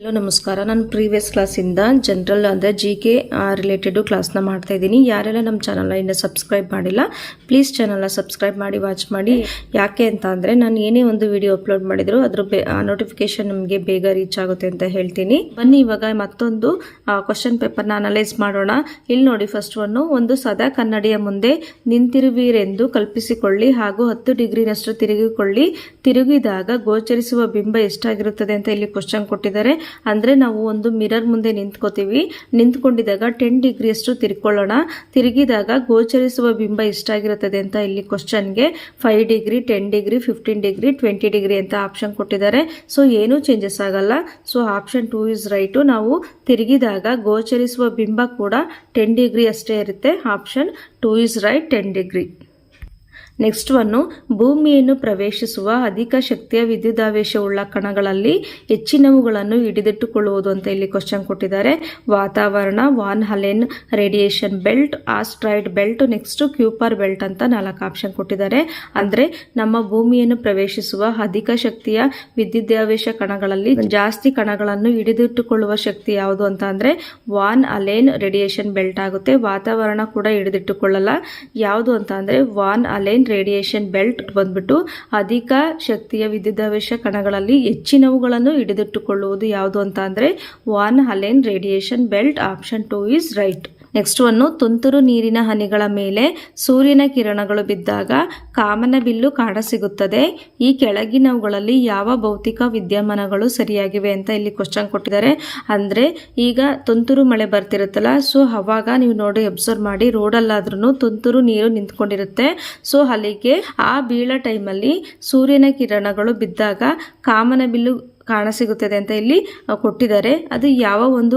Hello, ನಮಸ್ಕಾರ. ನಾನು previous ಕ್ಲಾಸಿಂದ ಜನರಲ್ ಅಂದರೆ ಜಿ ಕೆ ರಿಲೇಟೆಡು ಕ್ಲಾಸ್ನ ಮಾಡ್ತಾ ಇದ್ದೀನಿ. ಯಾರೆಲ್ಲ ನಮ್ಮ ಚಾನಲ್ನ ಇನ್ನೂ ಸಬ್ಸ್ಕ್ರೈಬ್ ಮಾಡಿಲ್ಲ ಪ್ಲೀಸ್ ಚಾನಲ್ನ ಸಬ್ಸ್ಕ್ರೈಬ್ ಮಾಡಿ ವಾಚ್ ಮಾಡಿ. ಯಾಕೆ ಅಂತ ಅಂದರೆ, ನಾನು ಏನೇ ಒಂದು ವಿಡಿಯೋ ಅಪ್ಲೋಡ್ ಮಾಡಿದ್ರು, ಅದ್ರ ನೋಟಿಫಿಕೇಶನ್ ನಮಗೆ ಬೇಗ ರೀಚ್ ಆಗುತ್ತೆ ಅಂತ ಹೇಳ್ತೀನಿ. ಬನ್ನಿ, ಇವಾಗ ಮತ್ತೊಂದು ಕ್ವಶನ್ ಪೇಪರ್ನ ಅನಲೈಸ್ ಮಾಡೋಣ. ಇಲ್ಲಿ ನೋಡಿ ಫಸ್ಟ್ ಒನ್ನು ಒಂದು ಸದಾ ಕನ್ನಡಿಯ ಮುಂದೆ ನಿಂತಿರುವಿರೆಂದು ಕಲ್ಪಿಸಿಕೊಳ್ಳಿ ಹಾಗೂ ಹತ್ತು ಡಿಗ್ರಿನಷ್ಟು ತಿರುಗಿಕೊಳ್ಳಿ. ತಿರುಗಿದಾಗ ಗೋಚರಿಸುವ ಬಿಂಬ ಎಷ್ಟಾಗಿರುತ್ತದೆ ಅಂತ ಇಲ್ಲಿ ಕ್ವಶನ್ ಕೊಟ್ಟಿದ್ದಾರೆ. ಅಂದರೆ ನಾವು ಒಂದು ಮಿರರ್ ಮುಂದೆ ನಿಂತ್ಕೋತೀವಿ. ನಿಂತ್ಕೊಂಡಿದ್ದಾಗ ಟೆನ್ ಡಿಗ್ರಿಯಷ್ಟು ತಿರ್ಕೊಳ್ಳೋಣ. ತಿರುಗಿದಾಗ ಗೋಚರಿಸುವ ಬಿಂಬ ಇಷ್ಟಾಗಿರುತ್ತದೆ ಅಂತ ಇಲ್ಲಿ ಕ್ವಶನ್ಗೆ five degree ten degree fifteen degree twenty degree ಅಂತ ಆಪ್ಷನ್ ಕೊಟ್ಟಿದ್ದಾರೆ. ಸೊ ಏನೂ ಚೇಂಜಸ್ ಆಗಲ್ಲ. So option two is right ನಾವು ತಿರುಗಿದಾಗ ಗೋಚರಿಸುವ ಬಿಂಬ ಕೂಡ ಟೆನ್ ಡಿಗ್ರಿ ಅಷ್ಟೇ ಇರುತ್ತೆ. Option two is right ten degree next one ಭೂಮಿಯನ್ನು ಪ್ರವೇಶಿಸುವ ಅಧಿಕ ಶಕ್ತಿಯ ವಿದ್ಯುದಾವೇಶವುಳ್ಳ ಕಣಗಳಲ್ಲಿ ಹೆಚ್ಚಿನವುಗಳನ್ನು ಹಿಡಿದಿಟ್ಟುಕೊಳ್ಳುವುದು ಅಂತ ಇಲ್ಲಿ ಕ್ವಶನ್ ಕೊಟ್ಟಿದ್ದಾರೆ. ವಾತಾವರಣ Van Allen radiation belt asteroid belt next Kuiper belt ಅಂತ ನಾಲ್ಕು ಆಪ್ಷನ್ ಕೊಟ್ಟಿದ್ದಾರೆ. ಅಂದರೆ ನಮ್ಮ ಭೂಮಿಯನ್ನು ಪ್ರವೇಶಿಸುವ ಅಧಿಕ ಶಕ್ತಿಯ ವಿದ್ಯುದಾವೇಶ ಕಣಗಳಲ್ಲಿ ಜಾಸ್ತಿ ಕಣಗಳನ್ನು ಹಿಡಿದಿಟ್ಟುಕೊಳ್ಳುವ ಶಕ್ತಿ ಯಾವುದು ಅಂತ ಅಂದರೆ ವಾನ್ ಅಲೆನ್ ರೇಡಿಯೇಷನ್ ಬೆಲ್ಟ್ ಆಗುತ್ತೆ. ವಾತಾವರಣ ಕೂಡ ಹಿಡಿದಿಟ್ಟುಕೊಳ್ಳಲ್ಲ. ಯಾವುದು ಅಂತ ಅಂದರೆ ವಾನ್ ಅಲೇನ್ ರೇಡಿಯೇಷನ್ ಬೆಲ್ಟ್ ಬಂದ್ಬಿಟ್ಟು ಅಧಿಕ ಶಕ್ತಿಯ ವಿದ್ಯುದಾವೇಶ ಕಣಗಳಲ್ಲಿ ಹೆಚ್ಚಿನವುಗಳನ್ನು ಹಿಡಿದಿಟ್ಟುಕೊಳ್ಳುವುದು ಯಾವುದು ಅಂತ ಅಂದರೆ Van Allen radiation belt option two is right next ಒಂದು ತುಂತುರು ನೀರಿನ ಹನಿಗಳ ಮೇಲೆ ಸೂರ್ಯನ ಕಿರಣಗಳು ಬಿದ್ದಾಗ ಕಾಮನ ಬಿಲ್ಲು ಕಾಣಸಿಗುತ್ತದೆ ಈ ಕೆಳಗಿನವುಗಳಲ್ಲಿ ಯಾವ ಭೌತಿಕ ವಿದ್ಯಮಾನಗಳು ಸರಿಯಾಗಿವೆ ಅಂತ ಇಲ್ಲಿ ಕ್ವಶನ್ ಕೊಟ್ಟಿದ್ದಾರೆ. ಅಂದರೆ ಈಗ ತುಂತುರು ಮಳೆ ಬರ್ತಿರುತ್ತಲ್ಲ ಸೊ ಅವಾಗ ನೀವು ನೋಡಿ ಅಬ್ಸರ್ವ್ ಮಾಡಿ ರೋಡಲ್ಲಾದ್ರೂ ತುಂತುರು ನೀರು ನಿಂತ್ಕೊಂಡಿರುತ್ತೆ. ಸೊ ಅಲ್ಲಿಗೆ ಆ ಬೀಳೋ ಟೈಮಲ್ಲಿ ಸೂರ್ಯನ ಕಿರಣಗಳು ಬಿದ್ದಾಗ ಕಾಮನ ಬಿಲ್ಲು ಕಾಣಸಿಗುತ್ತದೆ ಅಂತ ಇಲ್ಲಿ ಕೊಟ್ಟಿದ್ದಾರೆ. ಅದು ಯಾವ ಒಂದು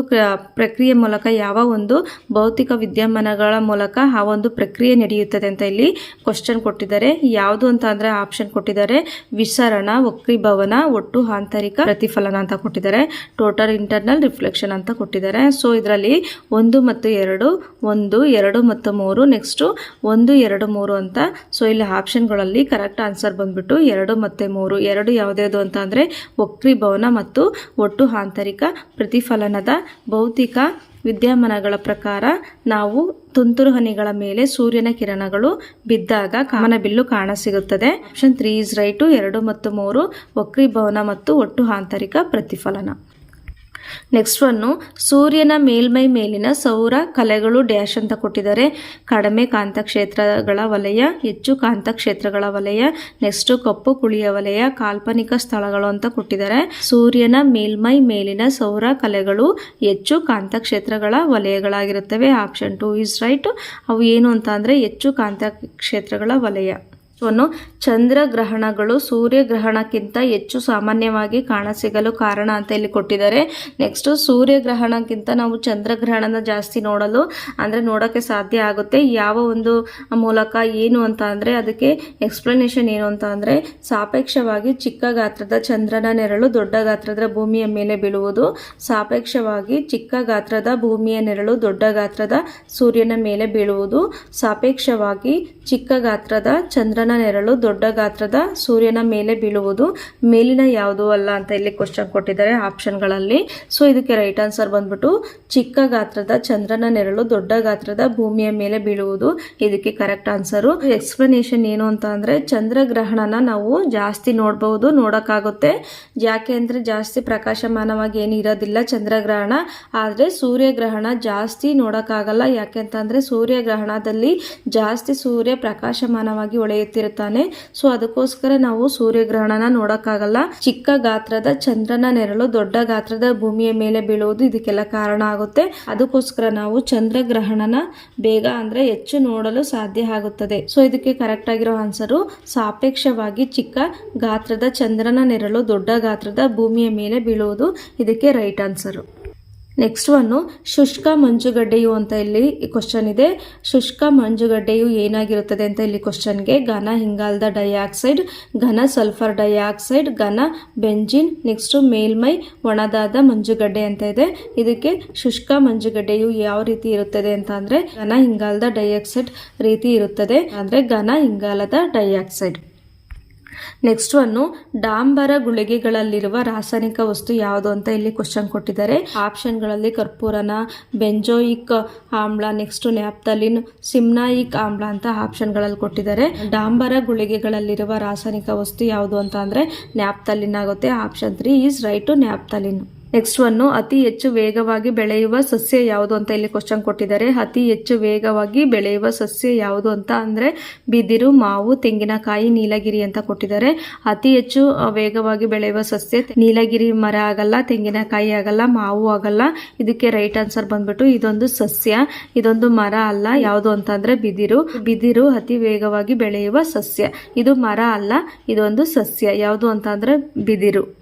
ಪ್ರಕ್ರಿಯೆ ಮೂಲಕ, ಯಾವ ಒಂದು ಭೌತಿಕ ವಿದ್ಯಮಾನಗಳ ಮೂಲಕ ಆ ಒಂದು ಪ್ರಕ್ರಿಯೆ ನಡೆಯುತ್ತದೆ ಅಂತ ಇಲ್ಲಿ ಕ್ವಶನ್ ಕೊಟ್ಟಿದ್ದಾರೆ. ಯಾವುದು ಅಂತ ಅಂದರೆ ಆಪ್ಷನ್ ಕೊಟ್ಟಿದ್ದಾರೆ. ವಿಸರಣ, ವಕ್ರೀಭವನ, ಒಟ್ಟು ಆಂತರಿಕ ಪ್ರತಿಫಲನ ಅಂತ ಕೊಟ್ಟಿದ್ದಾರೆ. ಟೋಟಲ್ ಇಂಟರ್ನಲ್ ರಿಫ್ಲೆಕ್ಷನ್ ಅಂತ ಕೊಟ್ಟಿದ್ದಾರೆ. ಸೊ ಇದರಲ್ಲಿ ಒಂದು ಮತ್ತು ಎರಡು, ಒಂದು, ಎರಡು ಮತ್ತು ಮೂರು ನೆಕ್ಸ್ಟು ಒಂದು, ಎರಡು, ಮೂರು ಅಂತ. ಸೊ ಇಲ್ಲಿ ಆಪ್ಷನ್ಗಳಲ್ಲಿ ಕರೆಕ್ಟ್ ಆನ್ಸರ್ ಬಂದ್ಬಿಟ್ಟು ಎರಡು ಮತ್ತು ಮೂರು. ಎರಡು ಯಾವುದ್ಯಾವುದು ಅಂತ ಅಂದರೆ ವಕ್ರೀ ಭವನ ಮತ್ತು ಒಟ್ಟು ಆಂತರಿಕ ಪ್ರತಿಫಲನದ ಭೌತಿಕ ವಿದ್ಯಮಾನಗಳ ಪ್ರಕಾರ ನಾವು ತುಂತುರು ಹನಿಗಳ ಮೇಲೆ ಸೂರ್ಯನ ಕಿರಣಗಳು ಬಿದ್ದಾಗ ಕಾಮನಬಿಲ್ಲು ಕಾಣಸಿಗುತ್ತದೆ. ಆಪ್ಷನ್ ತ್ರೀ ಇಸ್ ರೈಟು ಎರಡು ಮತ್ತು ಮೂರು ವಕ್ರೀಭವನ ಮತ್ತು ಒಟ್ಟು ಆಂತರಿಕ ಪ್ರತಿಫಲನ. ನೆಕ್ಸ್ಟ್ ಒನ್ನು ಸೂರ್ಯನ ಮೇಲ್ಮೈ ಮೇಲಿನ ಸೌರ ಕಲೆಗಳು ಡ್ಯಾಶ್ ಅಂತ ಕೊಟ್ಟಿದ್ದಾರೆ. ಕಡಿಮೆ ಕಾಂತಕ್ಷೇತ್ರಗಳ ವಲಯ, ಹೆಚ್ಚು ಕಾಂತಕ್ಷೇತ್ರಗಳ ವಲಯ ನೆಕ್ಸ್ಟ್ ಕಪ್ಪು ಕುಳಿಯ ವಲಯ, ಕಾಲ್ಪನಿಕ ಸ್ಥಳಗಳು ಅಂತ ಕೊಟ್ಟಿದ್ದಾರೆ. ಸೂರ್ಯನ ಮೇಲ್ಮೈ ಮೇಲಿನ ಸೌರ ಕಲೆಗಳು ಹೆಚ್ಚು ಕಾಂತಕ್ಷೇತ್ರಗಳ ವಲಯಗಳಾಗಿರುತ್ತವೆ. ಆಪ್ಷನ್ ಟು ಈಸ್ ರೈಟ್ ಅವು ಏನು ಅಂತ ಹೆಚ್ಚು ಕಾಂತಕ್ಷೇತ್ರಗಳ ವಲಯ. ವನ್ನು ಚಂದ್ರಗ್ರಹಣಗಳು ಸೂರ್ಯಗ್ರಹಣಕ್ಕಿಂತ ಹೆಚ್ಚು ಸಾಮಾನ್ಯವಾಗಿ ಕಾಣಸಿಗಲು ಕಾರಣ ಅಂತ ಇಲ್ಲಿ ಕೊಟ್ಟಿದ್ದಾರೆ. ನೆಕ್ಸ್ಟ್ ಸೂರ್ಯಗ್ರಹಣಕ್ಕಿಂತ ನಾವು ಚಂದ್ರಗ್ರಹಣನ ಜಾಸ್ತಿ ನೋಡಲು ಅಂದರೆ ನೋಡೋಕ್ಕೆ ಸಾಧ್ಯ ಆಗುತ್ತೆ. ಯಾವ ಒಂದು ಮೂಲಕ ಏನು ಅಂತ ಅಂದರೆ ಅದಕ್ಕೆ ಎಕ್ಸ್ಪ್ಲನೇಷನ್ ಏನು ಅಂತ ಅಂದರೆ ಸಾಪೇಕ್ಷವಾಗಿ ಚಿಕ್ಕ ಗಾತ್ರದ ಚಂದ್ರನ ನೆರಳು ದೊಡ್ಡ ಗಾತ್ರದ ಭೂಮಿಯ ಮೇಲೆ ಬೀಳುವುದು. ಸಾಪೇಕ್ಷವಾಗಿ ಚಿಕ್ಕ ಗಾತ್ರದ ಭೂಮಿಯ ನೆರಳು ದೊಡ್ಡ ಗಾತ್ರದ ಸೂರ್ಯನ ಮೇಲೆ ಬೀಳುವುದು. ಸಾಪೇಕ್ಷವಾಗಿ ಚಿಕ್ಕ ಗಾತ್ರದ ಚಂದ್ರನ ನೆರಳು ದೊಡ್ಡ ಗಾತ್ರದ ಸೂರ್ಯನ ಮೇಲೆ ಬೀಳುವುದು. ಮೇಲಿನ ಯಾವುದು ಅಲ್ಲ ಅಂತ ಇಲ್ಲಿ ಕ್ವಶನ್ ಕೊಟ್ಟಿದ್ದಾರೆ ಆಪ್ಷನ್ಗಳಲ್ಲಿ. ಸೊ ಇದಕ್ಕೆ ರೈಟ್ ಆನ್ಸರ್ ಬಂದ್ಬಿಟ್ಟು ಚಿಕ್ಕ ಗಾತ್ರದ ಚಂದ್ರನ ನೆರಳು ದೊಡ್ಡ ಗಾತ್ರದ ಭೂಮಿಯ ಮೇಲೆ ಬೀಳುವುದು. ಇದಕ್ಕೆ ಕರೆಕ್ಟ್ ಆನ್ಸರು ಎಕ್ಸ್ಪ್ಲನೇಷನ್ ಏನು ಅಂತ ಅಂದರೆ ಚಂದ್ರಗ್ರಹಣನ ನಾವು ಜಾಸ್ತಿ ನೋಡಬಹುದು ನೋಡೋಕ್ಕಾಗುತ್ತೆ. ಯಾಕೆ ಅಂದರೆ ಜಾಸ್ತಿ ಪ್ರಕಾಶಮಾನವಾಗಿ ಏನು ಇರೋದಿಲ್ಲ ಚಂದ್ರಗ್ರಹಣ. ಆದರೆ ಸೂರ್ಯಗ್ರಹಣ ಜಾಸ್ತಿ ನೋಡೋಕ್ಕಾಗಲ್ಲ. ಯಾಕೆ ಸೂರ್ಯಗ್ರಹಣದಲ್ಲಿ ಜಾಸ್ತಿ ಸೂರ್ಯ ಪ್ರಕಾಶಮಾನವಾಗಿ ಹೊಳೆಯುತ್ತಿರುತ್ತಾನೆ ಸೊ ಅದಕ್ಕೋಸ್ಕರ ನಾವು ಸೂರ್ಯಗ್ರಹಣನ ನೋಡೋಕ್ಕಾಗಲ್ಲ. ಚಿಕ್ಕ ಗಾತ್ರದ ಚಂದ್ರನ ನೆರಳು ದೊಡ್ಡ ಗಾತ್ರದ ಭೂಮಿಯ ಮೇಲೆ ಬೀಳುವುದು ಇದಕ್ಕೆಲ್ಲ ಕಾರಣ ಆಗುತ್ತೆ. ಅದಕ್ಕೋಸ್ಕರ ನಾವು ಚಂದ್ರಗ್ರಹಣನ ಬೇಗ ಅಂದ್ರೆ ಹೆಚ್ಚು ನೋಡಲು ಸಾಧ್ಯ ಆಗುತ್ತದೆ. ಸೊ ಇದಕ್ಕೆ ಕರೆಕ್ಟ್ ಆಗಿರೋ ಆನ್ಸರು ಸಾಪೇಕ್ಷವಾಗಿ ಚಿಕ್ಕ ಗಾತ್ರದ ಚಂದ್ರನ ನೆರಳು ದೊಡ್ಡ ಗಾತ್ರದ ಭೂಮಿಯ ಮೇಲೆ ಬೀಳುವುದು ಇದಕ್ಕೆ ರೈಟ್ ಆನ್ಸರು ನೆಕ್ಸ್ಟ್ ಒನ್ನು ಶುಷ್ಕ ಮಂಜುಗಡ್ಡೆಯು ಅಂತ ಇಲ್ಲಿ ಕ್ವಶನ್ ಇದೆ. ಶುಷ್ಕ ಮಂಜುಗಡ್ಡೆಯು ಏನಾಗಿರುತ್ತದೆ ಅಂತ ಇಲ್ಲಿ ಕ್ವಶನ್ಗೆ ಘನ ಹಿಂಗಾಲದ ಡೈಆಕ್ಸೈಡ್ ಘನ ಸಲ್ಫರ್ ಡೈಆಕ್ಸೈಡ್ ಘನ ಬೆಂಜಿನ್ ನೆಕ್ಸ್ಟ್ ಮೇಲ್ಮೈ ಒಣದಾದ ಮಂಜುಗಡ್ಡೆ ಅಂತ ಇದೆ. ಇದಕ್ಕೆ ಶುಷ್ಕ ಮಂಜುಗಡ್ಡೆಯು ಯಾವ ರೀತಿ ಇರುತ್ತದೆ ಅಂತ ಅಂದರೆ ಘನ ಹಿಂಗಾಲದ ಡೈಆಕ್ಸೈಡ್ ರೀತಿ ಇರುತ್ತದೆ. ಅಂದರೆ ಘನ ಇಂಗಾಲದ ಡೈಆಕ್ಸೈಡ್ ನೆಕ್ಸ್ಟ್ ಒನ್ನು ಡಾಂಬರ ಗುಳಿಗೆಗಳಲ್ಲಿರುವ ರಾಸಾಯನಿಕ ವಸ್ತು ಯಾವುದು ಅಂತ ಇಲ್ಲಿ ಕ್ವಶನ್ ಕೊಟ್ಟಿದ್ದಾರೆ. ಆಪ್ಷನ್ಗಳಲ್ಲಿ ಕರ್ಪೂರನ, ಬೆಂಜೋಯಿಕ್ ಆಮ್ಲ ನೆಕ್ಸ್ಟ್ ನ್ಯಾಪ್ತಲಿನ್, ಸಿಮ್ನಾಯಿಕ್ ಆಮ್ಲ ಅಂತ ಆಪ್ಷನ್ಗಳಲ್ಲಿ ಕೊಟ್ಟಿದ್ದಾರೆ. ಡಾಂಬರ ಗುಳಿಗೆಗಳಲ್ಲಿರುವ ರಾಸಾಯನಿಕ ವಸ್ತು ಯಾವುದು ಅಂತ ಅಂದ್ರೆ ನ್ಯಾಪ್ತಲಿನ್ ಆಗುತ್ತೆ. Option three is right naphthalene next one ಅತಿ ಹೆಚ್ಚು ವೇಗವಾಗಿ ಬೆಳೆಯುವ ಸಸ್ಯ ಯಾವುದು ಅಂತ ಇಲ್ಲಿ ಕ್ವಶನ್ ಕೊಟ್ಟಿದ್ದಾರೆ. ಅತಿ ಹೆಚ್ಚು ವೇಗವಾಗಿ ಬೆಳೆಯುವ ಸಸ್ಯ ಯಾವುದು ಅಂತ ಅಂದ್ರೆ ಬಿದಿರು, ಮಾವು, ತೆಂಗಿನಕಾಯಿ, ನೀಲಗಿರಿ ಅಂತ ಕೊಟ್ಟಿದ್ದಾರೆ. ಅತಿ ಹೆಚ್ಚು ವೇಗವಾಗಿ ಬೆಳೆಯುವ ಸಸ್ಯ ನೀಲಗಿರಿ ಮರ ಆಗಲ್ಲ, ತೆಂಗಿನಕಾಯಿ ಆಗಲ್ಲ, ಮಾವು ಆಗಲ್ಲ. ಇದಕ್ಕೆ ರೈಟ್ ಆನ್ಸರ್ ಬಂದ್ಬಿಟ್ಟು ಇದೊಂದು ಸಸ್ಯ, ಇದೊಂದು ಮರ ಅಲ್ಲ. ಯಾವುದು ಅಂತ ಅಂದ್ರೆ ಬಿದಿರು. ಬಿದಿರು ಅತಿ ವೇಗವಾಗಿ ಬೆಳೆಯುವ ಸಸ್ಯ. ಇದು ಮರ ಅಲ್ಲ, ಇದೊಂದು ಸಸ್ಯ. ಯಾವುದು ಅಂತ ಅಂದ್ರೆ ಬಿದಿರು.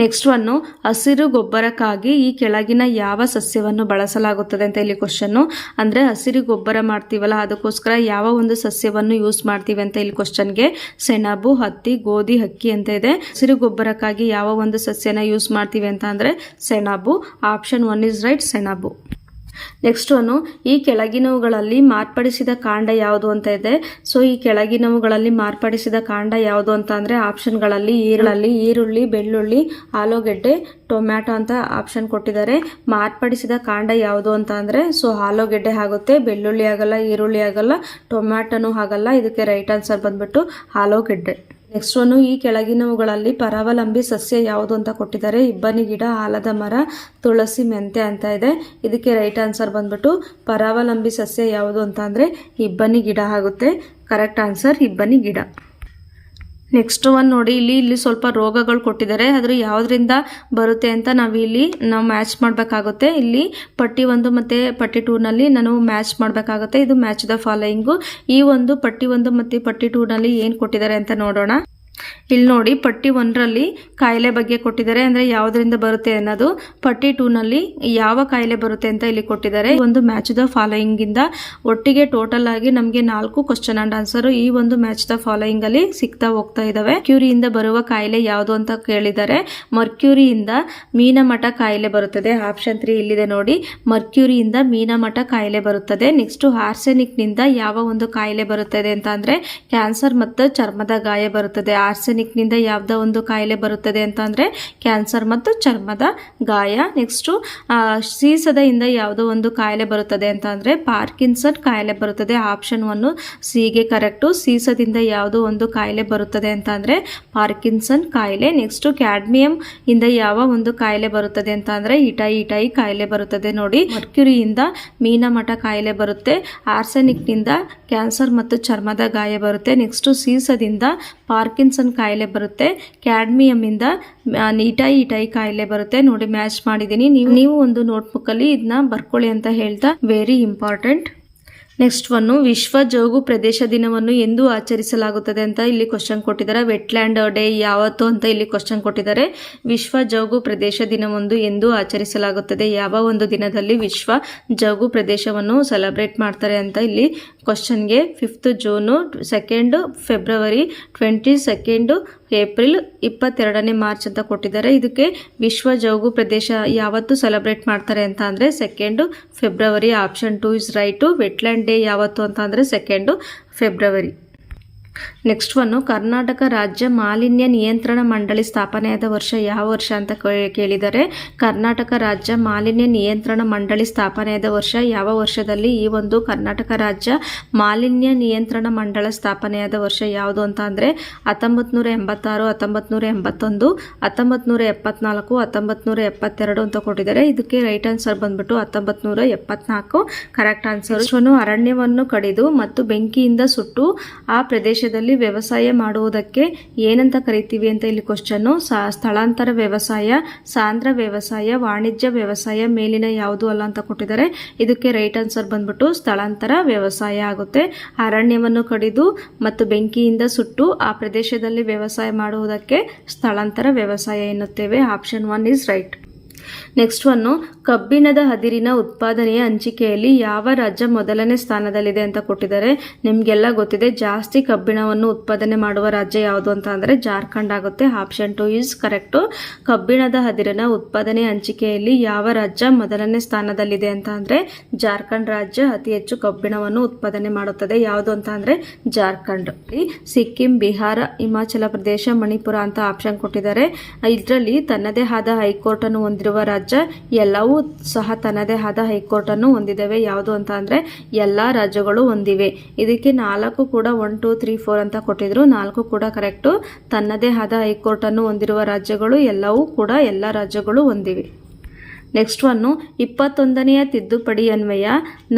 ನೆಕ್ಸ್ಟ್ ಒನ್ನು ಹಸಿರು ಗೊಬ್ಬರಕ್ಕಾಗಿ ಈ ಕೆಳಗಿನ ಯಾವ ಸಸ್ಯವನ್ನು ಬಳಸಲಾಗುತ್ತದೆ ಅಂತ ಇಲ್ಲಿ ಕ್ವಶನ್ನು ಅಂದರೆ ಹಸಿರು ಗೊಬ್ಬರ ಮಾಡ್ತೀವಲ್ಲ, ಅದಕ್ಕೋಸ್ಕರ ಯಾವ ಒಂದು ಸಸ್ಯವನ್ನು ಯೂಸ್ ಮಾಡ್ತೀವಿ ಅಂತ ಇಲ್ಲಿ ಕ್ವಶನ್ಗೆ ಸೆಣಬು, ಹತ್ತಿ, ಗೋಧಿ ಹಕ್ಕಿ ಅಂತ ಇದೆ. ಹಸಿರು ಗೊಬ್ಬರಕ್ಕಾಗಿ ಯಾವ ಒಂದು ಸಸ್ಯನ ಯೂಸ್ ಮಾಡ್ತೀವಿ ಅಂತ ಅಂದರೆ ಸೆಣಬು. ಆಪ್ಷನ್ ಒನ್ ಇಸ್ ರೈಟ್ ಸೆಣಬು. ನೆಕ್ಸ್ಟ್ ಒನ್ನು ಈ ಕೆಳಗಿನವುಗಳಲ್ಲಿ ಮಾರ್ಪಡಿಸಿದ ಕಾಂಡ ಯಾವುದು ಅಂತ ಇದೆ. ಸೊ ಈ ಕೆಳಗಿನವುಗಳಲ್ಲಿ ಮಾರ್ಪಡಿಸಿದ ಕಾಂಡ ಯಾವುದು ಅಂತ ಅಂದರೆ ಆಪ್ಷನ್ಗಳಲ್ಲಿ ಈರುಳ್ಳಿ ಈರುಳ್ಳಿ, ಬೆಳ್ಳುಳ್ಳಿ, ಆಲೂಗೆಡ್ಡೆ, ಟೊಮ್ಯಾಟೊ ಅಂತ ಆಪ್ಷನ್ ಕೊಟ್ಟಿದ್ದಾರೆ. ಮಾರ್ಪಡಿಸಿದ ಕಾಂಡ ಯಾವುದು ಅಂತ ಅಂದರೆ ಸೊ ಆಲೂಗೆಡ್ಡೆ ಆಗುತ್ತೆ, ಬೆಳ್ಳುಳ್ಳಿ ಆಗಲ್ಲ, ಈರುಳ್ಳಿ ಆಗಲ್ಲ, ಟೊಮ್ಯಾಟೊನೂ ಆಗಲ್ಲ, ಇದಕ್ಕೆ ರೈಟ್ ಆನ್ಸರ್ ಬಂದ್ಬಿಟ್ಟು ಆಲೂಗೆಡ್ಡೆ. ನೆಕ್ಸ್ಟ್ ಒನ್ ಈ ಕೆಳಗಿನವುಗಳಲ್ಲಿ ಪರಾವಲಂಬಿ ಸಸ್ಯ ಯಾವುದು ಅಂತ ಕೊಟ್ಟಿದ್ದಾರೆ. ಇಬ್ಬನಿ ಗಿಡ, ಆಲದ ಮರ, ತುಳಸಿ ಮೆಂತೆ ಅಂತ ಇದೆ. ಇದಕ್ಕೆ ರೈಟ್ ಆನ್ಸರ್ ಬಂದ್ಬಿಟ್ಟು ಪರಾವಲಂಬಿ ಸಸ್ಯ ಯಾವುದು ಅಂತ ಇಬ್ಬನಿ ಗಿಡ ಆಗುತ್ತೆ. ಕರೆಕ್ಟ್ ಆನ್ಸರ್ ಇಬ್ಬನಿ ಗಿಡ. ನೆಕ್ಸ್ಟ್ ಒನ್ ನೋಡಿ, ಇಲ್ಲಿ ಇಲ್ಲಿ ಸ್ವಲ್ಪ ರೋಗಗಳು ಕೊಟ್ಟಿದ್ದಾರೆ. ಅದ್ರ ಯಾವುದರಿಂದ ಬರುತ್ತೆ ಅಂತ ನಾವಿಲ್ಲಿ ನಾವು ಮ್ಯಾಚ್ ಮಾಡಬೇಕಾಗುತ್ತೆ. ಇಲ್ಲಿ ಪಟ್ಟಿ ಒಂದು ಮತ್ತು ಪಟ್ಟಿ ಟೂನಲ್ಲಿ ನಾನು ಮ್ಯಾಚ್ ಮಾಡಬೇಕಾಗುತ್ತೆ. ಇದು ಮ್ಯಾಚ್ ದ ಫಾಲೋಯಿಂಗು ಈ ಒಂದು ಪಟ್ಟಿ ಒಂದು ಮತ್ತು ಪಟ್ಟಿ ಟೂನಲ್ಲಿ ಏನು ಕೊಟ್ಟಿದ್ದಾರೆ ಅಂತ ನೋಡೋಣ. ಇಲ್ಲಿ ನೋಡಿ ಪಟ್ಟಿ ಒಂದರಲ್ಲಿ ಕಾಯಿಲೆ ಬಗ್ಗೆ ಕೊಟ್ಟಿದ್ದಾರೆ. ಅಂದರೆ ಯಾವುದರಿಂದ ಬರುತ್ತೆ ಅನ್ನೋದು ಪಟ್ಟಿ ಟೂನಲ್ಲಿ ಯಾವ ಕಾಯಿಲೆ ಬರುತ್ತೆ ಅಂತ ಇಲ್ಲಿ ಕೊಟ್ಟಿದ್ದಾರೆ. ಒಂದು ಮ್ಯಾಚ್ ದ ಫಾಲೋಯಿಂಗ್ ಇಂದ ಒಟ್ಟಿಗೆ ಟೋಟಲ್ ಆಗಿ ನಮಗೆ ನಾಲ್ಕು ಕ್ವಶನ್ ಅಂಡ್ ಆನ್ಸರ್ ಈ ಒಂದು ಮ್ಯಾಚ್ ದ ಫಾಲೋಯಿಂಗ್ ಅಲ್ಲಿ ಸಿಗ್ತಾ ಹೋಗ್ತಾ ಇದಾವೆ. ಕ್ಯೂರಿಯಿಂದ ಬರುವ ಕಾಯಿಲೆ ಯಾವುದು ಅಂತ ಕೇಳಿದ್ದಾರೆ. ಮರ್ಕ್ಯೂರಿಯಿಂದ ಮೀನಮಠ ಕಾಯಿಲೆ ಬರುತ್ತದೆ. ಆಪ್ಷನ್ ತ್ರೀ ಇಲ್ಲಿದೆ ನೋಡಿ. ಮರ್ಕ್ಯೂರಿಯಿಂದ ಮೀನಮಠ ಕಾಯಿಲೆ ಬರುತ್ತದೆ. ನೆಕ್ಸ್ಟ್ ಆರ್ಸೆನಿಕ್ನಿಂದ ಯಾವ ಒಂದು ಕಾಯಿಲೆ ಬರುತ್ತದೆ ಅಂತ ಅಂದ್ರೆ ಕ್ಯಾನ್ಸರ್ ಮತ್ತು ಚರ್ಮದ ಗಾಯ ಬರುತ್ತದೆ. ಆರ್ಸೆನಿಕ್ನಿಂದ ಯಾವುದೋ ಒಂದು ಕಾಯಿಲೆ ಬರುತ್ತದೆ ಅಂತಂದರೆ ಕ್ಯಾನ್ಸರ್ ಮತ್ತು ಚರ್ಮದ ಗಾಯ. ನೆಕ್ಸ್ಟು ಸೀಸದಿಂದ ಯಾವುದೋ ಒಂದು ಕಾಯಿಲೆ ಬರುತ್ತದೆ ಅಂತಂದರೆ ಪಾರ್ಕಿನ್ಸನ್ ಕಾಯಿಲೆ ಬರುತ್ತದೆ. ಆಪ್ಷನ್ ಒನ್ನು ಸಿಗೆ ಕರೆಕ್ಟು ಸೀಸದಿಂದ ಯಾವುದೋ ಒಂದು ಕಾಯಿಲೆ ಬರುತ್ತದೆ ಅಂತಂದರೆ ಪಾರ್ಕಿನ್ಸನ್ ಕಾಯಿಲೆ. ನೆಕ್ಸ್ಟ್ ಕ್ಯಾಡ್ಮಿಯಂ ಇಂದ ಯಾವ ಒಂದು ಕಾಯಿಲೆ ಬರುತ್ತದೆ ಅಂತ ಇಟಾಯಿ ಇಟಾಯಿ ಕಾಯಿಲೆ ಬರುತ್ತದೆ. ನೋಡಿ ಮರ್ಕ್ಯುರಿಯಿಂದ ಮೀನಮಠ ಕಾಯಿಲೆ ಬರುತ್ತೆ. ಆರ್ಸೆನಿಕ್ನಿಂದ ಕ್ಯಾನ್ಸರ್ ಮತ್ತು ಚರ್ಮದ ಗಾಯ ಬರುತ್ತೆ. ನೆಕ್ಸ್ಟ್ ಸೀಸದಿಂದ ಪಾರ್ಕಿನ್ಸನ್ ಕಾಯಿಲೆ ಬರುತ್ತೆ ಕ್ಯಾಡ್ಮಿಯಮಿಂದ ನೀಟಾಯಿ ಇಟಾಯಿ ಕಾಯಿಲೆ ಬರುತ್ತೆ. ನೋಡಿ, ಮ್ಯಾಚ್ ಮಾಡಿದ್ದೀನಿ. ನೀವು ನೀವು ಒಂದು ನೋಟ್ಬುಕ್ಕಲ್ಲಿ ಇದನ್ನ ಬರ್ಕೊಳ್ಳಿ ಅಂತ ಹೇಳ್ತಾ ವೆರಿ ಇಂಪಾರ್ಟೆಂಟ್ ನೆಕ್ಸ್ಟ್ ಒನ್ನು ವಿಶ್ವ ಜೋಗು ಪ್ರದೇಶ ದಿನವನ್ನು ಎಂದು ಆಚರಿಸಲಾಗುತ್ತದೆ ಅಂತ ಇಲ್ಲಿ ಕ್ವಶನ್ ಕೊಟ್ಟಿದ್ದಾರೆ. ವೆಟ್ಲ್ಯಾಂಡ್ ಡೇ ಯಾವತ್ತು ಅಂತ ಇಲ್ಲಿ ಕ್ವಶನ್ ಕೊಟ್ಟಿದ್ದಾರೆ. ವಿಶ್ವ ಜೋಗು ಪ್ರದೇಶ ದಿನವೊಂದು ಎಂದು ಆಚರಿಸಲಾಗುತ್ತದೆ. ಯಾವ ಒಂದು ದಿನದಲ್ಲಿ ವಿಶ್ವ ಜೋಗು ಪ್ರದೇಶವನ್ನು ಸೆಲೆಬ್ರೇಟ್ ಮಾಡ್ತಾರೆ ಅಂತ ಇಲ್ಲಿ ಕ್ವಶನ್ಗೆ fifth June second February twenty second April ಇಪ್ಪತ್ತೆರಡನೇ ಮಾರ್ಚ್ ಅಂತ ಕೊಟ್ಟಿದ್ದಾರೆ. ಇದಕ್ಕೆ ವಿಶ್ವ ಜೌಗು ಪ್ರದೇಶ ಯಾವತ್ತು ಸೆಲೆಬ್ರೇಟ್ ಮಾಡ್ತಾರೆ ಅಂತ ಅಂದರೆ second February option two is right wetland day ಯಾವತ್ತು ಅಂತ ಅಂದರೆ second February next one Karnataka ರಾಜ್ಯ ಮಾಲಿನ್ಯ ನಿಯಂತ್ರಣ ಮಂಡಳಿ ಸ್ಥಾಪನೆಯಾದ ವರ್ಷ ಯಾವ ವರ್ಷ ಅಂತ ಕೇಳಿದರೆ ಕರ್ನಾಟಕ ರಾಜ್ಯ ಮಾಲಿನ್ಯ ನಿಯಂತ್ರಣ ಮಂಡಳಿ ಸ್ಥಾಪನೆಯಾದ ವರ್ಷ ಯಾವ ವರ್ಷದಲ್ಲಿ ಈ ಒಂದು ಕರ್ನಾಟಕ ರಾಜ್ಯ ಮಾಲಿನ್ಯ ನಿಯಂತ್ರಣ ಮಂಡಳ ಸ್ಥಾಪನೆಯಾದ ವರ್ಷ ಯಾವುದು ಅಂತ ಅಂದರೆ ಹತ್ತೊಂಬತ್ತು ನೂರ ಎಂಬತ್ತಾರು ಹತ್ತೊಂಬತ್ತು ಎಂಬತ್ತೊಂದು ಹತ್ತೊಂಬತ್ತು ಎಪ್ಪತ್ನಾಲ್ಕು ಹತ್ತೊಂಬತ್ತು ಎಪ್ಪತ್ತೆರಡು ಅಂತ ಕೊಟ್ಟಿದ್ದಾರೆ. ಇದಕ್ಕೆ ರೈಟ್ ಆನ್ಸರ್ ಬಂದ್ಬಿಟ್ಟು ಹತ್ತೊಂಬತ್ತು ನೂರ ಎಪ್ಪತ್ನಾಲ್ಕು ಕರೆಕ್ಟ್ ಆನ್ಸರ್ ಅರಣ್ಯವನ್ನು ಕಡಿದು ಮತ್ತು ಬೆಂಕಿಯಿಂದ ಸುಟ್ಟು ಆ ಪ್ರದೇಶದಲ್ಲಿ ವ್ಯವಸಾಯ ಮಾಡುವುದಕ್ಕೆ ಏನಂತ ಕರಿತೀವಿ ಅಂತ ಇಲ್ಲಿ ಕ್ವಶನ್ನು ಸ್ಥಳಾಂತರ ವ್ಯವಸಾಯ, ಸಾಂದ್ರ ವ್ಯವಸಾಯ, ವಾಣಿಜ್ಯ ವ್ಯವಸಾಯ ಮೇಲಿನ ಯಾವುದು ಅಲ್ಲ ಅಂತ ಕೊಟ್ಟಿದ್ದಾರೆ. ಇದಕ್ಕೆ ರೈಟ್ ಆನ್ಸರ್ ಬಂದ್ಬಿಟ್ಟು ಸ್ಥಳಾಂತರ ವ್ಯವಸಾಯ ಆಗುತ್ತೆ. ಅರಣ್ಯವನ್ನು ಕಡಿದು ಮತ್ತು ಬೆಂಕಿಯಿಂದ ಸುಟ್ಟು ಆ ಪ್ರದೇಶದಲ್ಲಿ ವ್ಯವಸಾಯ ಮಾಡುವುದಕ್ಕೆ ಸ್ಥಳಾಂತರ ವ್ಯವಸಾಯ ಎನ್ನುತ್ತೇವೆ. Option one is right next one ಕಬ್ಬಿಣದ ಹದಿರಿನ ಉತ್ಪಾದನೆಯ ಹಂಚಿಕೆಯಲ್ಲಿ ಯಾವ ರಾಜ್ಯ ಮೊದಲನೇ ಸ್ಥಾನದಲ್ಲಿದೆ ಅಂತ ಕೊಟ್ಟಿದ್ದಾರೆ. ನಿಮಗೆಲ್ಲ ಗೊತ್ತಿದೆ, ಜಾಸ್ತಿ ಕಬ್ಬಿಣವನ್ನು ಉತ್ಪಾದನೆ ಮಾಡುವ ರಾಜ್ಯ ಯಾವುದು ಅಂತ ಅಂದರೆ ಜಾರ್ಖಂಡ್ ಆಗುತ್ತೆ. ಆಪ್ಷನ್ ಟು ಈಸ್ ಕರೆಕ್ಟು ಕಬ್ಬಿಣದ ಹದಿರಿನ ಉತ್ಪಾದನೆ ಹಂಚಿಕೆಯಲ್ಲಿ ಯಾವ ರಾಜ್ಯ ಮೊದಲನೇ ಸ್ಥಾನದಲ್ಲಿದೆ ಅಂತ ಅಂದರೆ ಜಾರ್ಖಂಡ್ ರಾಜ್ಯ ಅತಿ ಹೆಚ್ಚು ಕಬ್ಬಿಣವನ್ನು ಉತ್ಪಾದನೆ ಮಾಡುತ್ತದೆ. ಯಾವುದು ಅಂತ ಅಂದರೆ ಜಾರ್ಖಂಡ್. ಸಿಕ್ಕಿಂ, ಬಿಹಾರ, ಹಿಮಾಚಲ ಪ್ರದೇಶ, ಮಣಿಪುರ ಅಂತ ಆಪ್ಷನ್ ಕೊಟ್ಟಿದ್ದಾರೆ. ಇದರಲ್ಲಿ ತನ್ನದೇ ಆದ ಹೈಕೋರ್ಟನ್ನು ಹೊಂದಿರುವ ರಾಜ್ಯ ಎಲ್ಲವೂ ಸಹ ತನ್ನದೇ ಆದ ಹೈಕೋರ್ಟ್ ಅನ್ನು ಹೊಂದಿದ್ದಾವೆ ಯಾವುದು ಅಂತ ಅಂದ್ರೆ ಎಲ್ಲಾ ರಾಜ್ಯಗಳು ಹೊಂದಿವೆ. ಇದಕ್ಕೆ ನಾಲ್ಕು ಕೂಡ ಒನ್ ಟೂ ತ್ರೀ ಫೋರ್ ಅಂತ ಕೊಟ್ಟಿದ್ರು. ನಾಲ್ಕು ಕೂಡ ಕರೆಕ್ಟು ತನ್ನದೇ ಆದ ಹೈಕೋರ್ಟ್ ಅನ್ನು ಹೊಂದಿರುವ ರಾಜ್ಯಗಳು ಎಲ್ಲವೂ ಕೂಡ ಎಲ್ಲ ರಾಜ್ಯಗಳು ಹೊಂದಿವೆ. ನೆಕ್ಸ್ಟ್ ಒನ್ನು ಇಪ್ಪತ್ತೊಂದನೆಯ ತಿದ್ದುಪಡಿ ಅನ್ವಯ.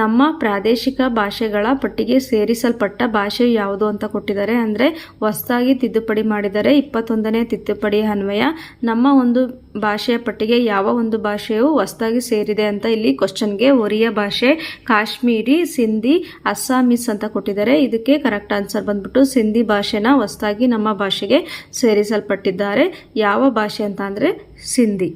ನಮ್ಮ ಪ್ರಾದೇಶಿಕ ಭಾಷೆಗಳ ಪಟ್ಟಿಗೆ ಸೇರಿಸಲ್ಪಟ್ಟ ಭಾಷೆ ಯಾವುದು ಅಂತ ಕೊಟ್ಟಿದ್ದಾರೆ. ಅಂದರೆ ಹೊಸದಾಗಿ ತಿದ್ದುಪಡಿ ಮಾಡಿದರೆ ಇಪ್ಪತ್ತೊಂದನೆಯ ತಿದ್ದುಪಡಿ ಅನ್ವಯ. ನಮ್ಮ ಒಂದು ಭಾಷೆಯ ಪಟ್ಟಿಗೆ ಯಾವ ಒಂದು ಭಾಷೆಯು ಹೊಸದಾಗಿ ಸೇರಿದೆ ಅಂತ ಇಲ್ಲಿ ಕ್ವಶನ್ಗೆ ಒರಿಯ ಭಾಷೆ, ಕಾಶ್ಮೀರಿ, ಸಿಂಧಿ, ಅಸ್ಸಾಮೀಸ್ ಅಂತ ಕೊಟ್ಟಿದ್ದಾರೆ. ಇದಕ್ಕೆ ಕರೆಕ್ಟ್ ಆನ್ಸರ್ ಬಂದ್ಬಿಟ್ಟು ಸಿಂಧಿ ಭಾಷೆನ ಹೊಸದಾಗಿ ನಮ್ಮ ಭಾಷೆಗೆ ಸೇರಿಸಲ್ಪಟ್ಟಿದ್ದಾರೆ. ಯಾವ ಭಾಷೆ ಅಂತ ಅಂದರೆ Sindhi.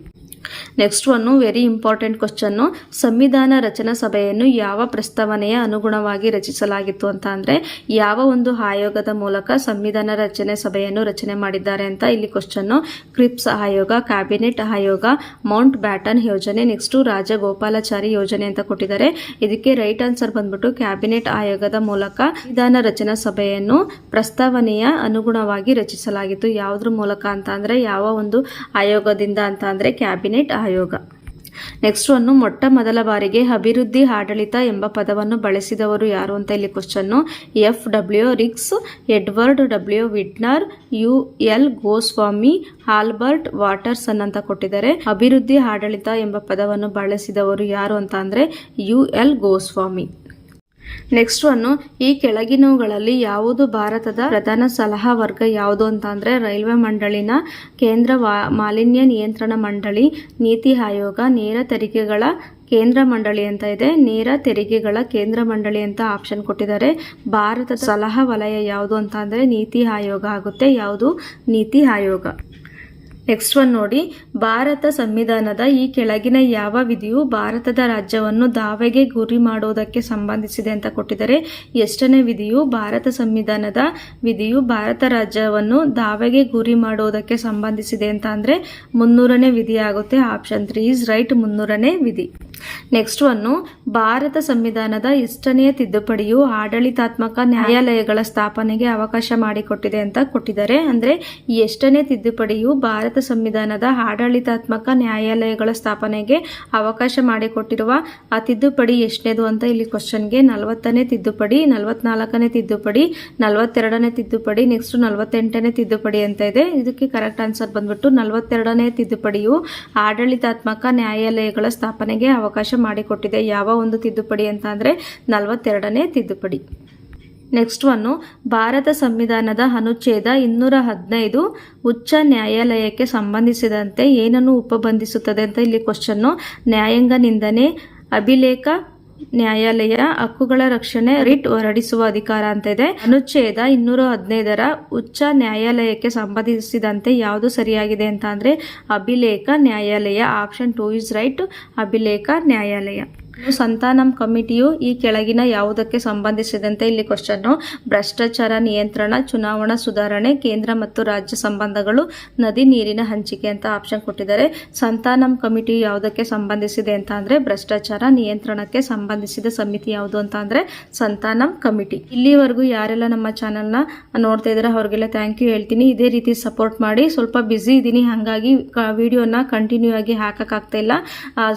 Next one very important question ಸಂವಿಧಾನ ರಚನಾ ಸಭೆಯನ್ನು ಯಾವ ಪ್ರಸ್ತಾವನೆಯ ಅನುಗುಣವಾಗಿ ರಚಿಸಲಾಗಿತ್ತು ಅಂತ ಅಂದರೆ, ಯಾವ ಒಂದು ಆಯೋಗದ ಮೂಲಕ ಸಂವಿಧಾನ ರಚನೆ ಸಭೆಯನ್ನು ರಚನೆ ಮಾಡಿದ್ದಾರೆ ಅಂತ ಇಲ್ಲಿ ಕ್ವಶನ್ನು ಕ್ರಿಪ್ಸ್ ಆಯೋಗ, ಕ್ಯಾಬಿನೆಟ್ ಆಯೋಗ, ಮೌಂಟ್ ಬ್ಯಾಟನ್ ಯೋಜನೆ ನೆಕ್ಸ್ಟು ರಾಜಗೋಪಾಲಾಚಾರಿ ಯೋಜನೆ ಅಂತ ಕೊಟ್ಟಿದ್ದಾರೆ. ಇದಕ್ಕೆ ರೈಟ್ ಆನ್ಸರ್ ಬಂದ್ಬಿಟ್ಟು ಕ್ಯಾಬಿನೆಟ್ ಆಯೋಗದ ಮೂಲಕ ಸಂವಿಧಾನ ರಚನಾ ಸಭೆಯನ್ನು ಪ್ರಸ್ತಾವನೆಯ ಅನುಗುಣವಾಗಿ ರಚಿಸಲಾಗಿತ್ತು. ಯಾವುದ್ರ ಮೂಲಕ ಅಂತ ಅಂದರೆ, ಯಾವ ಒಂದು ಆಯೋಗದಿಂದ ಅಂತ ಅಂದರೆ, ಕ್ಯಾಬಿನೆಟ್ ಆಯೋಗ. ನೆಕ್ಸ್ಟ್ ಒಂದು ಮೊಟ್ಟ ಮೊದಲ ಬಾರಿಗೆ ಅಭಿವೃದ್ಧಿ ಆಡಳಿತ ಎಂಬ ಪದವನ್ನು ಬಳಸಿದವರು ಯಾರು ಅಂತ ಇಲ್ಲಿ question F W Riggs Edward W Weidner U L Goswami Albert Waterston ಅಂತ ಕೊಟ್ಟಿದ್ದಾರೆ. ಅಭಿವೃದ್ಧಿ ಆಡಳಿತ ಎಂಬ ಪದವನ್ನು ಬಳಸಿದವರು ಯಾರು ಅಂತ ಅಂದರೆ U L Goswami next one ಈ ಕೆಳಗಿನವುಗಳಲ್ಲಿ ಯಾವುದು ಭಾರತದ ಪ್ರಧಾನ ಸಲಹಾ ವರ್ಗ ಯಾವುದು ಅಂತ ಅಂದರೆ ರೈಲ್ವೆ ಮಂಡಳಿನ ಕೇಂದ್ರ ಮಾಲಿನ್ಯ ನಿಯಂತ್ರಣ ಮಂಡಳಿ, ನೀತಿ ಆಯೋಗ, ನೇರ ತೆರಿಗೆಗಳ ಕೇಂದ್ರ ಮಂಡಳಿ ಅಂತ ಇದೆ. ನೇರ ತೆರಿಗೆಗಳ ಕೇಂದ್ರ ಮಂಡಳಿ ಅಂತ ಆಪ್ಷನ್ ಕೊಟ್ಟಿದ್ದಾರೆ. ಭಾರತದ ಸಲಹಾ ವಲಯ ಯಾವುದು ಅಂತ ನೀತಿ ಆಯೋಗ ಆಗುತ್ತೆ. ಯಾವುದು? ನೀತಿ ಆಯೋಗ. ನೆಕ್ಸ್ಟ್ ಒನ್ ನೋಡಿ. ಭಾರತ ಸಂವಿಧಾನದ ಈ ಕೆಳಗಿನ ಯಾವ ವಿಧಿಯು ಭಾರತದ ರಾಜ್ಯವನ್ನು ದಾವೆಗೆ ಗುರಿ ಮಾಡುವುದಕ್ಕೆ ಸಂಬಂಧಿಸಿದೆ ಅಂತ ಕೊಟ್ಟಿದ್ದಾರೆ. ಎಷ್ಟನೇ ವಿಧಿಯು ಭಾರತ ಸಂವಿಧಾನದ ವಿಧಿಯು ಭಾರತ ರಾಜ್ಯವನ್ನು ದಾವೆಗೆ ಗುರಿ ಮಾಡುವುದಕ್ಕೆ ಸಂಬಂಧಿಸಿದೆ ಅಂತ ಅಂದರೆ ಮುನ್ನೂರನೇ ವಿಧಿ ಆಗುತ್ತೆ. ಆಪ್ಷನ್ ತ್ರೀ ಈಸ್ ರೈಟ್ ಮುನ್ನೂರನೇ ವಿಧಿ. ನೆಕ್ಸ್ಟ್ ಒನ್ನು ಭಾರತ ಸಂವಿಧಾನದ ಇಷ್ಟನೆಯ ತಿದ್ದುಪಡಿಯು ಆಡಳಿತಾತ್ಮಕ ನ್ಯಾಯಾಲಯಗಳ ಸ್ಥಾಪನೆಗೆ ಅವಕಾಶ ಮಾಡಿಕೊಟ್ಟಿದೆ ಅಂತ ಕೊಟ್ಟಿದ್ದಾರೆ. ಅಂದ್ರೆ ಎಷ್ಟನೇ ತಿದ್ದುಪಡಿಯು ಭಾರತ ಸಂವಿಧಾನದ ಆಡಳಿತಾತ್ಮಕ ನ್ಯಾಯಾಲಯಗಳ ಸ್ಥಾಪನೆಗೆ ಅವಕಾಶ ಮಾಡಿಕೊಟ್ಟಿರುವ ಆ ತಿದ್ದುಪಡಿ ಎಷ್ಟನೇದು ಅಂತ ಇಲ್ಲಿ ಕ್ವಶನ್ಗೆ ನಲವತ್ತನೇ ತಿದ್ದುಪಡಿ, ನಲವತ್ನಾಲ್ಕನೇ ತಿದ್ದುಪಡಿ, ನಲವತ್ತೆರಡನೇ ತಿದ್ದುಪಡಿ ನೆಕ್ಸ್ಟ್ ನಲವತ್ತೆಂಟನೇ ತಿದ್ದುಪಡಿ ಅಂತ ಇದೆ. ಇದಕ್ಕೆ ಕರೆಕ್ಟ್ ಆನ್ಸರ್ ಬಂದ್ಬಿಟ್ಟು ನಲವತ್ತೆರಡನೇ ತಿದ್ದುಪಡಿಯು ಆಡಳಿತಾತ್ಮಕ ನ್ಯಾಯಾಲಯಗಳ ಸ್ಥಾಪನೆಗೆ ಅವಕಾಶ ಮಾಡಿಕೊಟ್ಟಿದೆ. ಯಾವ ಒಂದು ತಿದ್ದುಪಡಿ ಅಂತ ಅಂದರೆ ನಲವತ್ತೆರಡನೇ ತಿದ್ದುಪಡಿ. ನೆಕ್ಸ್ಟ್ ಒನ್ನು ಭಾರತ ಸಂವಿಧಾನದ ಅನುಚ್ಛೇದ ಇನ್ನೂರ ಹದಿನೈದು ಉಚ್ಚ ನ್ಯಾಯಾಲಯಕ್ಕೆ ಸಂಬಂಧಿಸಿದಂತೆ ಏನನ್ನು ಉಪಬಂಧಿಸುತ್ತದೆ ಅಂತ ಇಲ್ಲಿ ಕ್ವಶನ್ನು ನ್ಯಾಯಾಂಗ ನಿಂದನೆ, ಅಭಿಲೇಖ ನ್ಯಾಯಾಲಯ ಹಕ್ಕುಗಳ ರಕ್ಷಣೆ ರಿಟ್ ಹೊರಡಿಸುವ ಅಧಿಕಾರ ಅಂತ ಇದೆ. ಅನುಚ್ಛೇದ ಇನ್ನೂರ ಹದಿನೈದರ ಉಚ್ಚ ನ್ಯಾಯಾಲಯಕ್ಕೆ ಸಂಬಂಧಿಸಿದಂತೆ ಯಾವುದು ಸರಿಯಾಗಿದೆ ಅಂತ ಅಂದ್ರೆ ಅಭಿಲೇಖ ನ್ಯಾಯಾಲಯ, ಆಪ್ಷನ್ ಟೂ ಇಸ್ ರೈಟ್ ಅಭಿಲೇಖ ನ್ಯಾಯಾಲಯ. ಸಂತಾನಂ ಕಮಿಟಿಯು ಈ ಕೆಳಗಿನ ಯಾವುದಕ್ಕೆ ಸಂಬಂಧಿಸಿದಂತೆ ಇಲ್ಲಿ ಕ್ವಶನ್ನು ಭ್ರಷ್ಟಾಚಾರ ನಿಯಂತ್ರಣ, ಚುನಾವಣಾ ಸುಧಾರಣೆ, ಕೇಂದ್ರ ಮತ್ತು ರಾಜ್ಯ ಸಂಬಂಧಗಳು, ನದಿ ನೀರಿನ ಹಂಚಿಕೆ ಅಂತ ಆಪ್ಷನ್ ಕೊಟ್ಟಿದ್ದಾರೆ. ಸಂತಾನಂ ಕಮಿಟಿ ಯಾವುದಕ್ಕೆ ಸಂಬಂಧಿಸಿದೆ ಅಂತ ಅಂದ್ರೆ ಭ್ರಷ್ಟಾಚಾರ ನಿಯಂತ್ರಣಕ್ಕೆ ಸಂಬಂಧಿಸಿದ ಸಮಿತಿ ಯಾವುದು ಅಂತ ಅಂದ್ರೆ ಸಂತಾನಂ ಕಮಿಟಿ. ಇಲ್ಲಿವರೆಗೂ ಯಾರೆಲ್ಲ ನಮ್ಮ ಚಾನೆಲ್ನ ನೋಡ್ತಾ ಇದ್ದಾರೆ ಅವ್ರಿಗೆಲ್ಲ ಥ್ಯಾಂಕ್ ಯು ಹೇಳ್ತೀನಿ. ಇದೇ ರೀತಿ ಸಪೋರ್ಟ್ ಮಾಡಿ. ಸ್ವಲ್ಪ ಬ್ಯುಸಿ ಇದ್ದೀನಿ. ಹಾಗಾಗಿ ವಿಡಿಯೋನ ಕಂಟಿನ್ಯೂ ಆಗಿ ಹಾಕಕ್ಕಾಗ್ತಾ ಇಲ್ಲ.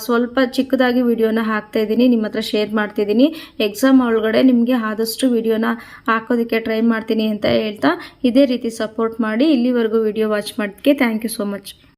ಸ್ವಲ್ಪ ಚಿಕ್ಕದಾಗಿ ವಿಡಿಯೋನ ಹಾಕ್ತಾ ಇದ್ದೀನಿ, ನಿಮ್ಮ ಹತ್ರ ಶೇರ್ ಮಾಡ್ತಿದ್ದೀನಿ ಎಕ್ಸಾಮ್ ಒಳಗಡೆ ನಿಮಗೆ ಆದಷ್ಟು ವಿಡಿಯೋನ ಹಾಕೋದಕ್ಕೆ ಟ್ರೈ ಮಾಡ್ತೀನಿ ಅಂತ ಹೇಳ್ತಾ, ಇದೇ ರೀತಿ ಸಪೋರ್ಟ್ ಮಾಡಿ ಇಲ್ಲಿವರೆಗೂ ವಿಡಿಯೋ ವಾಚ್ ಮಾಡೋದಕ್ಕೆ ಥ್ಯಾಂಕ್ ಯು ಸೋ ಮಚ್